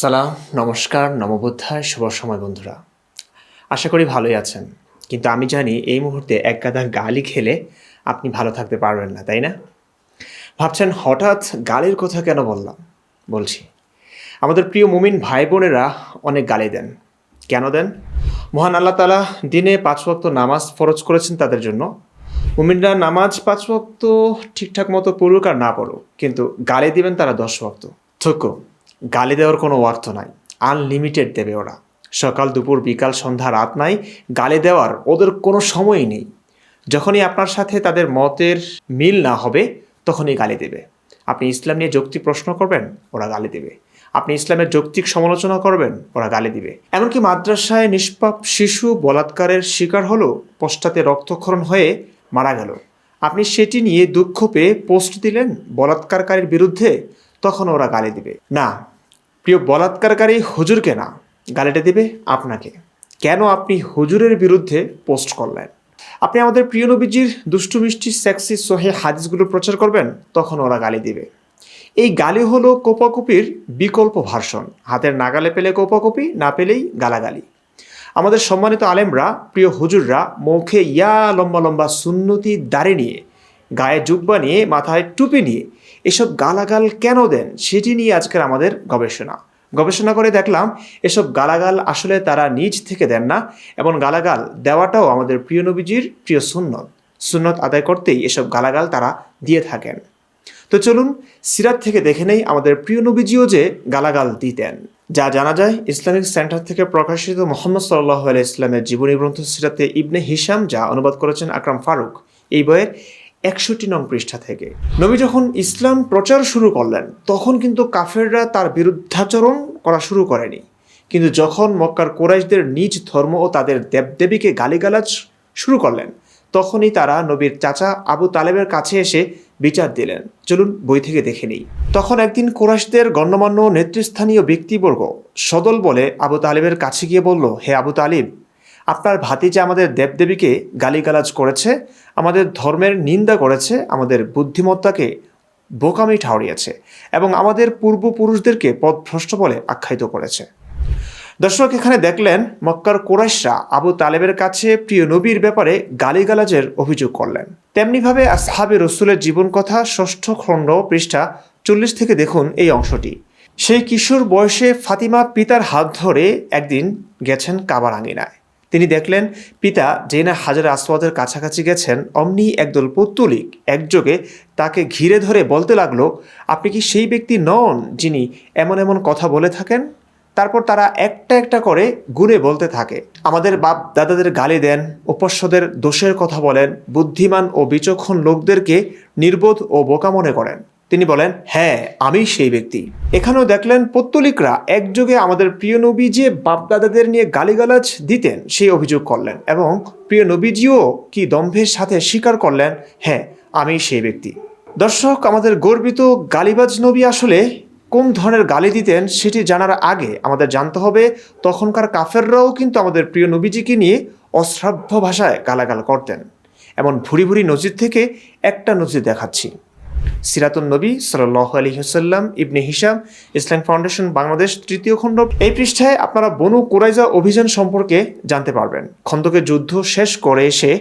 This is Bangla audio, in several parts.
সালাম, নমস্কার নমবোধ্যায় শুভ সময় বন্ধুরা। আশা করি ভালোই আছেন। কিন্তু আমি জানি এই মুহূর্তে এক গাদা গালি খেলে আপনি ভালো থাকতে পারবেন না, তাই না? ভাবছেন হঠাৎ গালির কথা কেন বললাম? বলছি, আমাদের প্রিয় মুমিন ভাই বোনেরা অনেক গালি দেন। কেন দেন? মহান আল্লাহ তালা দিনে পাঁচ ওয়াক্ত নামাজ ফরজ করেছেন তাদের জন্য। মুমিনরা নামাজ পাঁচ ওয়াক্ত ঠিকঠাক মতো পড়ুক আর না পড়ুক, কিন্তু গালি দিবেন তারা দশ ওয়াক্ত। থুকু। গালি দেওয়ার কোনো অর্থ নাই। আনলিমিটেড দেবে ওরা। সকাল, দুপুর, বিকাল, সন্ধ্যা, রাত নাই। গালি দেওয়ার ওদের কোনো সময়ই নেই। যখনই আপনার সাথে তাদের মতের মিল না হবে, তখনই গালি দেবে। আপনি ইসলাম নিয়ে যৌক্তিক প্রশ্ন করবেন, ওরা গালি দেবে। আপনি ইসলামের যৌক্তিক সমালোচনা করবেন, ওরা গালি দিবে। এমনকি মাদ্রাসায় নিষ্পাপ শিশু বলাৎকারের শিকার হলো, পশ্চাতে রক্তক্ষরণ হয়ে মারা গেল। আপনি সেটি নিয়ে দুঃখ পেয়ে পোস্ট দিলেন বলাৎকারকারীর বিরুদ্ধে, তখন ওরা গালি দিবে। না প্রিয় বলাৎকারকারী হুজুরকে না, গালিটা দেবে আপনাকে। কেন আপনি হুজুরের বিরুদ্ধে পোস্ট করলেন? আপনি আমাদের প্রিয় নবীজির দুষ্টু, মিষ্টি সেক্সি সোহে হাদিসগুলো প্রচার করবেন, তখন ওরা গালি দিবে। এই গালি হলো কোপাকুপির বিকল্প ভার্সন। হাতের নাগালে পেলে কোপাকুপি, না পেলেই গালাগালি। আমাদের সম্মানিত আলেমরা, প্রিয় হুজুররা, মুখে ইয়া লম্বা লম্বা সুন্নতি দাড়ি নিয়ে গায়ে জুব্বা নিয়ে মাথায় টুপি নিয়ে। এসব গালাগাল কেন দেন, সেটি নিয়ে আজকের আমাদের গবেষণা। গবেষণা করে দেখলাম, এসব গালাগাল আসলে তারা নিজ থেকে দেন না, এবং গালাগাল দেওয়াটাও আমাদের প্রিয় নবীজির প্রিয় সুন্নত। সুন্নত আদায় করতেই এসব গালাগাল তারা দিয়ে থাকেন। তো চলুন, সিরাত থেকে দেখে নেই আমাদের প্রিয় নবীজিও যে গালাগাল দিতেন। যা জানা যায়, ইসলামিক সেন্টার থেকে প্রকাশিত মোহাম্মদ সাল্লাহ আলাই ইসলামের জীবনী গ্রন্থ সিরাতে ইবনে হিসাম যা অনুবাদ করেছেন আকরাম ফারুক। এই বইয়ের একষট্টি নং পৃষ্ঠা থেকে। নবী যখন ইসলাম প্রচার শুরু করলেন, তখন কিন্তু কাফেররা তার বিরুদ্ধাচরণ করা শুরু করেনি। কিন্তু যখন মক্কার কোরাইশদের নিজ ধর্ম ও তাদের দেবদেবীকে গালিগালাজ শুরু করলেন, তখনই তারা নবীর চাচা আবু তালেবের কাছে এসে বিচার দিলেন। চলুন বই থেকে দেখে নিই। তখন একদিন কোরাইশদের গণ্যমান্য নেতৃস্থানীয় ব্যক্তিবর্গ সদল বলে আবু তালেবের কাছে গিয়ে বলল, হে আবু তালিব আপনার ভাতিজা আমাদের দেবদেবীকে গালিগালাজ করেছে, আমাদের ধর্মের নিন্দা করেছে, আমাদের বুদ্ধিমত্তাকে বোকামি ঠাউরিয়েছে এবং আমাদের পূর্বপুরুষদেরকে পথভ্রষ্ট বলে আখ্যায়িত করেছে। দর্শক, এখানে দেখলেন মক্কার কোরাইশরা আবু তালেবের কাছে প্রিয় নবীর ব্যাপারে গালিগালাজের অভিযোগ করলেন। তেমনিভাবে আসহাবে রসুলের জীবন কথা ষষ্ঠ খণ্ড পৃষ্ঠা চল্লিশ থেকে দেখুন এই অংশটি। সেই কিশোর বয়সে ফাতিমা পিতার হাত ধরে একদিন গেছেন কাবার আঙিনায়। তিনি দেখলেন পিতা জেনা হাজার আসওয়াদের কাছাকাছি গেছেন, অমনি একদল পৌত্তলিক একযোগে তাকে ঘিরে ধরে বলতে লাগল, আপনি কি সেই ব্যক্তি নন যিনি এমন এমন কথা বলে থাকেন? তারপর তারা একটা একটা করে গুণে বলতে থাকে, আমাদের বাপ দাদাদের গালি দেন উপস্যদের দোষের কথা বলেন, বুদ্ধিমান ও বিচক্ষণ লোকদেরকে নির্বোধ ও বোকা মনে করেন। তিনি বলেন হ্যাঁ আমি সেই ব্যক্তি। এখানেও দেখলেন, পত্তলিকরা একযোগে আমাদের প্রিয় নবী যে বাপদাদাদের নিয়ে গালিগালাজ দিতেন, সেই অভিযোগ করলেন এবং প্রিয় নবীজিও কি দম্ভের সাথে স্বীকার করলেন হ্যাঁ আমি সেই ব্যক্তি। দর্শক, আমাদের গর্বিত গালিবাজ নবী আসলে কোন ধরনের গালি দিতেন সেটি জানার আগে আমাদের জানতে হবে, তখনকার কাফেররাও কিন্তু আমাদের প্রিয় নবীজিকে নিয়ে অশ্রাব্য ভাষায় গালাগাল করতেন। এমন ভুরি ভুরি নজির থেকে একটা নজির দেখাচ্ছি। সিরাতুন নবী সাল্লাহ আলী হুসাল্লাম ইবনে হিসাম ইসলাম ফাউন্ডেশন, বাংলাদেশ তৃতীয় খণ্ড। এই পৃষ্ঠায় আপনারা বনু কোরাইজা অভিযান সম্পর্কে জানতে পারবেন। খন্দকের যুদ্ধ শেষ করে এসে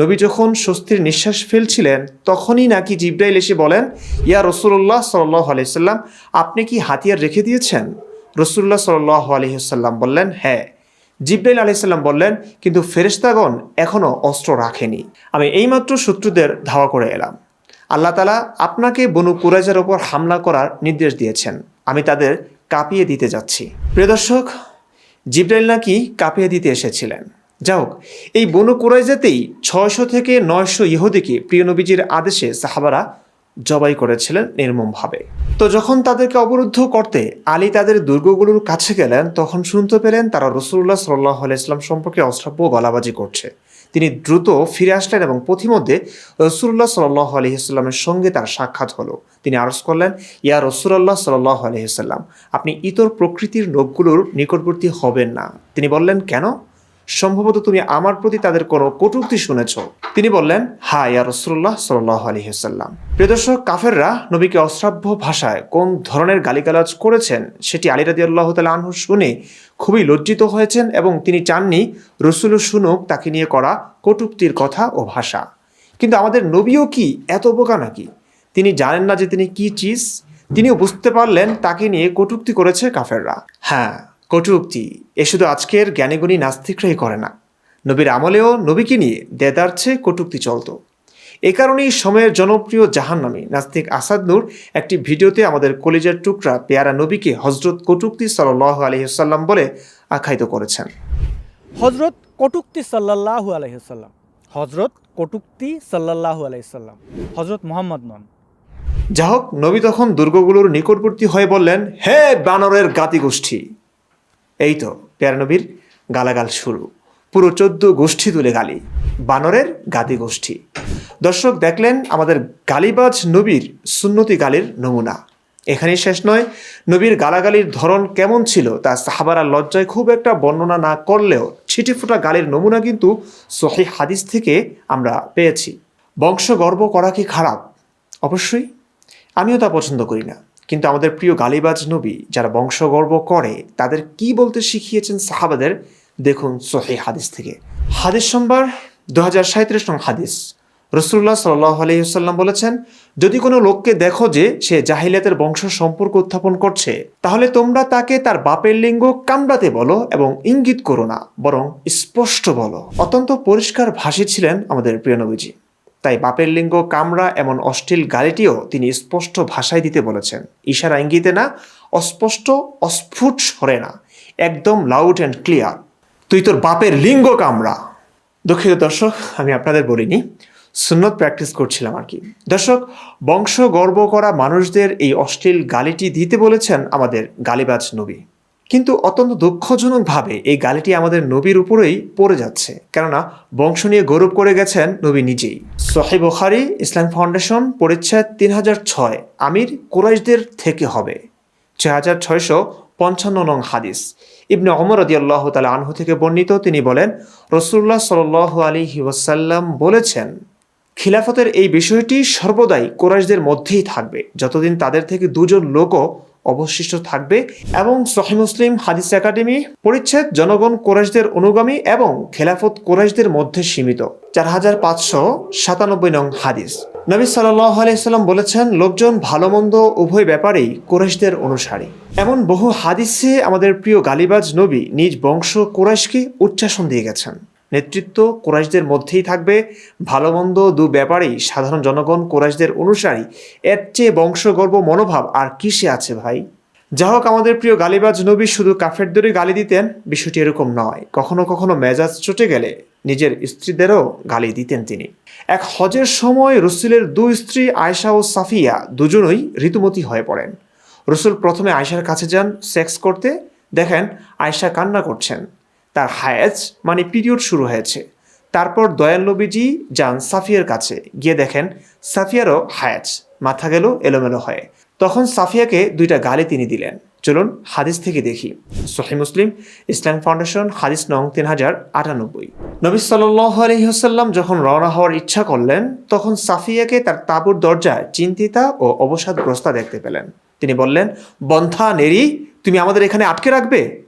নবী যখন স্বস্তির নিঃশ্বাস ফেলছিলেন, তখনই নাকি জিব্রাইল এসে বলেন, ইয়া রসুল্লাহ সাল্লাহ আলাইসাল্লাম আপনি কি হাতিয়ার রেখে দিয়েছেন? রসুল্লাহ সাল্লাহ আলহিহাল্লাম বললেন হ্যাঁ। জিব্রাইল আলাইসাল্লাম বললেন, কিন্তু ফেরেস্তাগণ এখনও অস্ত্র রাখেনি। আমি এইমাত্র শত্রুদের ধাওয়া করে এলাম। আল্লাহ তালা আপনাকে বনু কুরাইজার ওপর হামলা করার নির্দেশ দিয়েছেন। আমি তাদের কাঁপিয়ে দিতে যাচ্ছি। প্রিয় দর্শক, জিব্রাইল নাকি কাঁপিয়ে দিতে এসেছিলেন। যাই এই বনু কুরাইজাতেই ছয়শো থেকে নয়শো ইহুদিকে প্রিয় নবীজির আদেশে সাহাবারা জবাই করেছিলেন নির্মমভাবে। তো যখন তাদেরকে অবরুদ্ধ করতে আলী তাদের দুর্গগুলোর কাছে গেলেন, তখন শুনতে পেলেন তারা রসুল্লাহ সাল্লাহ ইসলাম সম্পর্কে অশ্রাব্য গলাবাজি করছে। তিনি দ্রুত ফিরে আসলেন এবং পথিমধ্যে রসুল্লাহ সাল্লাহ আলহিহাস্লামের সঙ্গে তার সাক্ষাৎ হলো। তিনি আরজ করলেন, ইয়া রসুল্লাহ সাল্লাহ আলহিহাস্লাম আপনি ইতর প্রকৃতির লোকগুলোর নিকটবর্তী হবেন না। তিনি বললেন, কেন? সম্ভবত তুমি আমার প্রতি তাদের কোনো কটূক্তি শুনেছ। তিনি বললেন হা ইয়া রসুল্লাহ সাল্লাহ আলহিহাল্লাম প্রিয় দর্শক, কাফেররা নবীকে অশ্রাব্য ভাষায় কোন ধরনের গালিগালাজ করেছেন সেটি আলী রাদি আল্লাহ তালা আনহু শুনে খুবই লজ্জিত হয়েছেন এবং তিনি চাননি রসুলও শুনুক তাকে নিয়ে করা কটূক্তির কথা ও ভাষা। কিন্তু আমাদের নবীও কি এত বোকা নাকি? তিনি জানেন না যে তিনি কি চিজ। তিনিও বুঝতে পারলেন তাকে নিয়ে কটূক্তি করেছে কাফেররা। হ্যাঁ কটূক্তি এ শুধু আজকের জ্ঞানীগুণী নাস্তিকরাই করে না। নবীর আমলেও নবীকে নিয়ে দেদারছে কটূক্তি চলত। এ কারণেই সময়ের জনপ্রিয় জাহান্নামী নাস্তিক আসাদ নূর একটি ভিডিওতে আমাদের কলিজার টুকরা পেয়ারা নবীকে হজরত কটূক্তি সাল্লাহ আলহিহাল্লাম বলে আখ্যায়িত করেছেন। হজরত কটুক্তি সাল্লাল্লাহু আলহিসাল্লাম হজরত কটুক্তি সাল্লাল্লাহু আলহিসাল্লাম হজরত মোহাম্মদ নন। যা হোক নবী তখন দুর্গগুলোর নিকটবর্তী হয়ে বললেন হে বানরের গাতি গোষ্ঠী এই তো, পেয়ারা নবীর গালাগাল শুরু। পুরো চোদ্দ গোষ্ঠী তুলে গালি, বানরের গাদি গোষ্ঠী। দর্শক, দেখলেন আমাদের গালিবাজ নবীর সুন্নতি গালির নমুনা। এখানেই শেষ নয়, নবীর গালাগালির ধরন কেমন ছিল তা সাহাবারা লজ্জায় খুব একটা বর্ণনা না করলেও ছিটেফোঁটা গালির নমুনা কিন্তু সহি হাদিস থেকে আমরা পেয়েছি। বংশ গর্ব করা কি খারাপ? অবশ্যই। আমিও তা পছন্দ করি না। কিন্তু আমাদের প্রিয় গালিবাজ নবী যারা বংশগর্ব করে, তাদের কি বলতে শিখিয়েছেন সাহাবাদের? দেখুন সহি হাদিস থেকে। হাদিস সম্বার দু হাজার সাঁত্রিশ নং হাদিস। রসুল্লাহ সাল্লাহ আলহিহাল্লাম বলেছেন, যদি কোনো লোককে দেখো যে সে জাহিলিয়াতের বংশ সম্পর্ক উত্থাপন করছে, তাহলে তোমরা তাকে তার বাপের লিঙ্গ কামড়াতে বলো এবং ইঙ্গিত করো না, বরং স্পষ্ট বলো। অত্যন্ত পরিষ্কার ভাষী ছিলেন আমাদের প্রিয় নবীজি। তাই বাপের লিঙ্গ কামরা এমন অশ্লীল গালিটিও তিনি স্পষ্ট ভাষায় দিতে বলেছেন। ইশারা ইঙ্গিতে না, অস্পষ্ট, অস্ফুট সরে না, একদম লাউড অ্যান্ড ক্লিয়ার তুই তোর বাপের লিঙ্গ কামরা। দুঃখিত দর্শক, আমি আপনাদের বলিনি, সুন্নত প্র্যাকটিস করছিলাম আর কি। দর্শক, বংশ গর্ব করা মানুষদের এই অশ্লীল গালিটি দিতে বলেছেন আমাদের গালিবাজ নবী। কিন্তু অত্যন্ত দুঃখজনকভাবে এই গালিটি আমাদের নবীর উপরেই পড়ে যাচ্ছে। কেননা বংশ নিয়ে গৌরব করে গেছেন নবী নিজেই। সোহেব বুখারি, ইসলাম ফাউন্ডেশন পরিচ্ছেদ তিন হাজার ছয়। আমির কুরাইশদের থেকে হবে। ছয় হাজার ছয়শো পঞ্চান্ন নং হাদিস। ইবনে অমর আল্লাহ তালা আনহু থেকে বর্ণিত তিনি বলেন রসুল্লাহ সাল আলী ওয়াসাল্লাম বলেছেন, খিলাফতের এই বিষয়টি সর্বদাই কোরাইশদের মধ্যেই থাকবে। যতদিন তাদের থেকে দুজন লোকও অবশিষ্ট থাকবে এবং সহি মুসলিম হাদিস একাডেমি পরিচ্ছেদ জনগণ কোরাইশদের অনুগামী এবং খেলাফত কোরাইশদের মধ্যে সীমিত। চার হাজার পাঁচশো সাতানব্বই নং হাদিস। নবী সাল্লাহ আলাইসাল্লাম বলেছেন, লোকজন ভালো মন্দ উভয় ব্যাপারেই কোরাইশদের অনুসারী। এমন বহু হাদিসে আমাদের প্রিয় গালিবাজ নবী নিজ বংশ কোরাইশকে উচ্চাসন দিয়ে গেছেন। নেতৃত্ব কোরাইশদের মধ্যেই থাকবে। ভালো মন্দ দু ব্যাপারেই সাধারণ জনগণ কোরাইশদের অনুসারী। এর চেয়ে বংশগর্ব মনোভাব আর কিসে আছে ভাই? যা হোক, আমাদের প্রিয় গালিবাজ নবী শুধু কাফেরদেরই গালি দিতেন, বিষয়টি এরকম নয়। কখনো কখনো মেজাজ চটে গেলে নিজের স্ত্রীদেরও গালি দিতেন তিনি। এক হজের সময় রসুলের দুই স্ত্রী আয়সা ও সাফিয়া দুজনই ঋতুমতী হয়ে পড়েন। রসুল প্রথমে আয়সার কাছে যান সেক্স করতে। দেখেন আয়সা কান্না করছেন। তার হায়াজ মানে পিরিয়ড শুরু হয়েছে। তারপর দয়াল নবীজি যান সাফিয়ার কাছে। গিয়ে দেখেন সাফিয়ারও হায়াজ মাথা গেল, এলোমেলো হয়ে। তখন সাফিয়াকে দুইটা গালি তিনি দিলেন। চলুন হাদিস থেকে দেখি। সহি মুসলিম, ইসলাম ফাউন্ডেশন, হাদিস নং তিন হাজার আটানব্বই। নবী সাল্লাহ আলহিহাসাল্লাম যখন রওনা হওয়ার ইচ্ছা করলেন, তখন সাফিয়াকে তার তাঁবুর দরজায় চিন্তিতা ও অবসাদগ্রস্তা দেখতে পেলেন। তিনি বললেন বন্থা নেরি তুমি আমাদের এখানে আটকে রাখবে?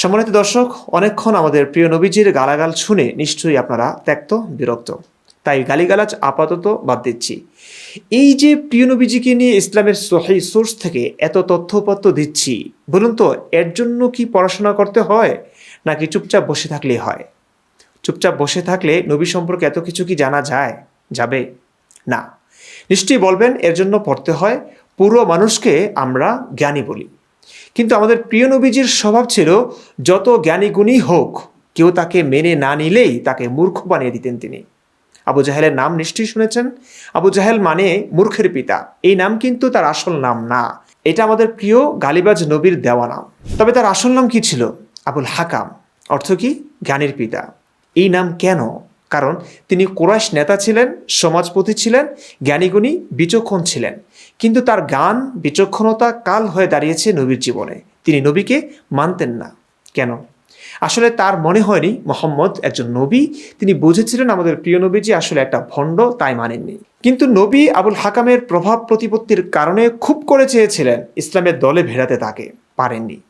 সম্মানিত দর্শক, অনেকক্ষণ আমাদের প্রিয় নবীজির গালাগাল শুনে নিশ্চয়ই আপনারা ত্যক্ত, বিরক্ত। তাই গালিগালাজ আপাতত বাদ দিচ্ছি। এই যে প্রিয় নবীজিকে নিয়ে ইসলামের সহি সোর্স থেকে এত তথ্যপত্র দিচ্ছি, বলুন তো, এর জন্য কি পড়াশোনা করতে হয়, নাকি চুপচাপ বসে থাকলেই হয়? চুপচাপ বসে থাকলে নবী সম্পর্কে এত কিছু কি জানা যায়, যাবে? না। নিশ্চয়ই বলবেন, এর জন্য পড়তে হয় পুরো মানুষকে আমরা জ্ঞানী বলি। কিন্তু আমাদের প্রিয় নবীজির স্বভাব ছিল, যত জ্ঞানী গুণী হোক, কেউ তাকে মেনে না নিলেই তাকে মূর্খ বানিয়ে দিতেন তিনি। আবু জাহেলের নাম নিশ্চয়ই শুনেছেন? আবু জাহেল মানে মূর্খের পিতা। এই নাম কিন্তু তার আসল নাম না। এটা আমাদের প্রিয় গালিবাজ নবীর দেওয়া নাম। তবে তার আসল নাম কি ছিল? আবুল হাকাম। অর্থ কি? জ্ঞানীর পিতা। এই নাম কেন? কারণ তিনি কোরাইশ নেতা ছিলেন, সমাজপতি ছিলেন, জ্ঞানীগুণী, বিচক্ষণ ছিলেন। কিন্তু তার গান বিচক্ষণতা কাল হয়ে দাঁড়িয়েছে নবীর জীবনে। তিনি নবীকে মানতেন না। কেন? আসলে তার মনে হয়নি মোহাম্মদ একজন নবী। তিনি বুঝেছিলেন আমাদের প্রিয় নবীজি আসলে একটা ভণ্ড, তাই মানেননি। কিন্তু নবী আবুল হাকামের প্রভাব প্রতিপত্তির কারণে খুব করে চেয়েছিলেন ইসলামের দলে ভেড়াতে তাকে। পারেননি।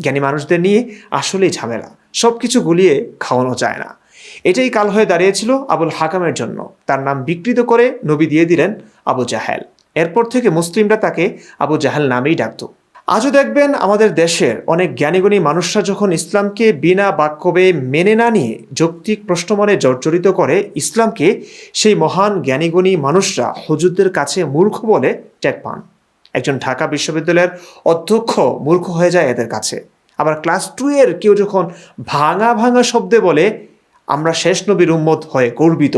জ্ঞানী মানুষদের নিয়ে আসলেই ঝামেলা। সব কিছু গুলিয়ে খাওয়ানো যায় না। এটাই কাল হয়ে দাঁড়িয়েছিল আবুল হাকামের জন্য। তার নাম বিকৃত করে নবী দিয়ে দিলেন আবু জাহেল। এরপর থেকে মুসলিমরা তাকে আবু জাহেল নামেই ডাকত। আজও দেখবেন আমাদের দেশের অনেক জ্ঞানীগুণী মানুষরা যখন ইসলামকে বিনা বাক্যবে মেনে না নিয়ে যৌক্তিক প্রশ্নমনে জর্জরিত করে ইসলামকে, সেই মহান জ্ঞানীগুণী মানুষরা হুজুরদের কাছে মূর্খ বলে ট্যাগ পান। একজন ঢাকা বিশ্ববিদ্যালয়ের অধ্যক্ষ মূর্খ হয়ে যায় এদের কাছে। আবার ক্লাস টু এর কেউ যখন ভাঙা ভাঙা শব্দে বলে আমরা শেষ নবীর উম্মত হয়ে গর্বিত।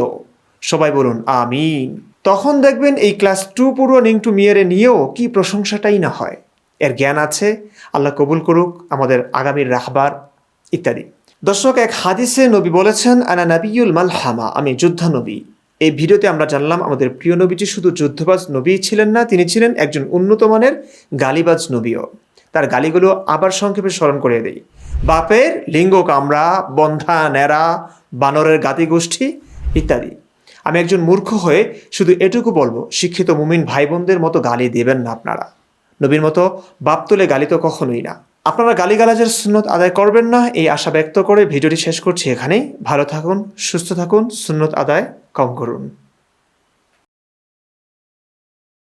সবাই বলুন, আমিন। তখন দেখবেন এই ক্লাস টু পুরো নিংটু মিয়ারে নিয়েও কি প্রশংসাটাই না হয়। এর জ্ঞান আছে, আল্লাহ কবুল করুক, আমাদের আগামীর রাহবার ইত্যাদি। দর্শক, এক হাদিসে নবী বলেছেন, আনা নাবিউল মালহামা আমি যোদ্ধা নবী। এই ভিডিওতে আমরা জানলাম, আমাদের প্রিয় নবীজি শুধু যুদ্ধবাজ নবী ছিলেন না, তিনি ছিলেন একজন উন্নত মানের গালিবাজ নবীও। তার গালিগুলো আবার সংক্ষেপে স্মরণ করে দেই। বাপের লিঙ্গ কামরা বন্ধা, ন্যাড়া, বানরের গাতি গোষ্ঠী ইত্যাদি। আমি একজন মূর্খ হয়ে শুধু এটুকু বলব, শিক্ষিত মুমিন ভাই বোনদের মতো গালি দেবেন না আপনারা। নবীর মতো বাপ তুলে গালি তো কখনোই না। আপনারা গালিগালাজের সুন্নত আদায় করবেন না, এই আশা ব্যক্ত করে ভিডিওটি শেষ করছি এখানেই। ভালো থাকুন, সুস্থ থাকুন, সুন্নত আদায় কম করুন।